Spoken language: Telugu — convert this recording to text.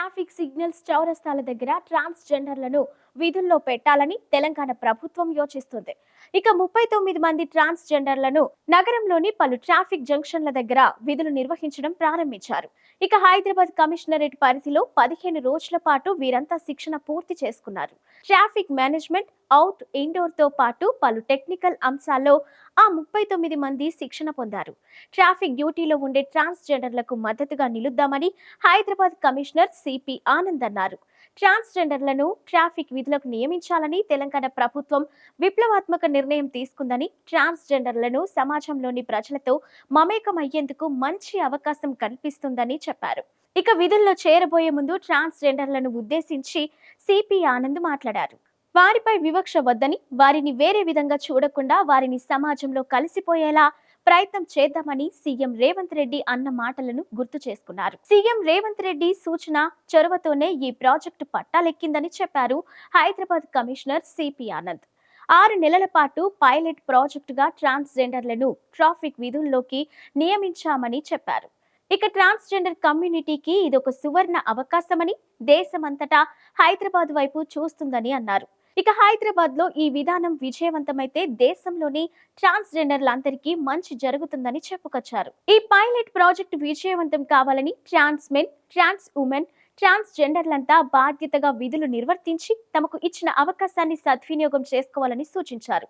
ట్రాఫిక్ సిగ్నల్స్ చౌరస్తాల దగ్గర ట్రాన్స్జెండర్లను విధుల్లో పెట్టాలని తెలంగాణ ప్రభుత్వం యోచిస్తుంది. ఇక ముప్పై తొమ్మిది మంది ట్రాన్స్జెండర్లను నగరంలోని పలు ట్రాఫిక్ జంక్షన్ల దగ్గర విధులు నిర్వహించడం ప్రారంభించారు. ఇక హైదరాబాద్ కమిషనరేట్ పరిధిలో పదిహేను రోజుల పాటు వీరంతా శిక్షణ పూర్తి చేసుకున్నారు. ట్రాఫిక్ మేనేజ్మెంట్ అవుట్ ఇండోర్తో పాటు పలు టెక్నికల్ అంశాల్లో ఆ ముప్పై తొమ్మిది మంది శిక్షణ పొందారు. ట్రాఫిక్ డ్యూటీలో ఉండే ట్రాన్స్జెండర్లకు మద్దతుగా నిలుద్దామని హైదరాబాద్ కమిషనర్ సిపి ఆనంద్ అన్నారు. ట్రాన్స్జెండర్లను ట్రాఫిక్ విధులకు నియమించాలని తెలంగాణ ప్రభుత్వం విప్లవాత్మక నిర్ణయం తీసుకుందని ట్రాన్స్జెండర్లను సమాజంలోని ప్రజలతో మమేకమయ్యేందుకు మంచి అవకాశం కల్పిస్తుందని చెప్పారు. ఇక విధుల్లో చేరబోయే ముందు ట్రాన్స్జెండర్లను ఉద్దేశించి సిపి ఆనంద్ మాట్లాడారు. వారిపై వివక్ష వద్దని వారిని వేరే విధంగా చూడకుండా వారిని సమాజంలో కలిసిపోయేలా ప్రయత్నం చేద్దామని సీఎం రేవంత్ రెడ్డి అన్న మాటలను గుర్తు చేసుకున్నారు. సీఎం రేవంత్ రెడ్డి సూచన చొరవతోనే ఈ ప్రాజెక్టు పట్టాలెక్కిందని చెప్పారు హైదరాబాద్ కమిషనర్ సిపి ఆనంద్. ఆరు నెలల పాటు పైలట్ ప్రాజెక్టుగా ట్రాన్స్జెండర్లను ట్రాఫిక్ విధుల్లోకి నియమించామని చెప్పారు. ఇక ట్రాన్స్జెండర్ కమ్యూనిటీకి ఇదొక సువర్ణ అవకాశమని దేశమంతటా హైదరాబాద్ వైపు చూస్తుందని అన్నారు. ఇక హైదరాబాద్లో ఈ విధానం విజయవంతమైతే దేశంలోని ట్రాన్స్జెండర్లందరికీ మంచి జరుగుతుందని చెప్పుకొచ్చారు. ఈ పైలట్ ప్రాజెక్ట్ విజయవంతం కావాలని ట్రాన్స్ మెన్ ట్రాన్స్ ఉమెన్ ట్రాన్స్జెండర్లంతా బాధ్యతగా విధులు నిర్వర్తించి తమకు ఇచ్చిన అవకాశాన్ని సద్వినియోగం చేసుకోవాలని సూచించారు.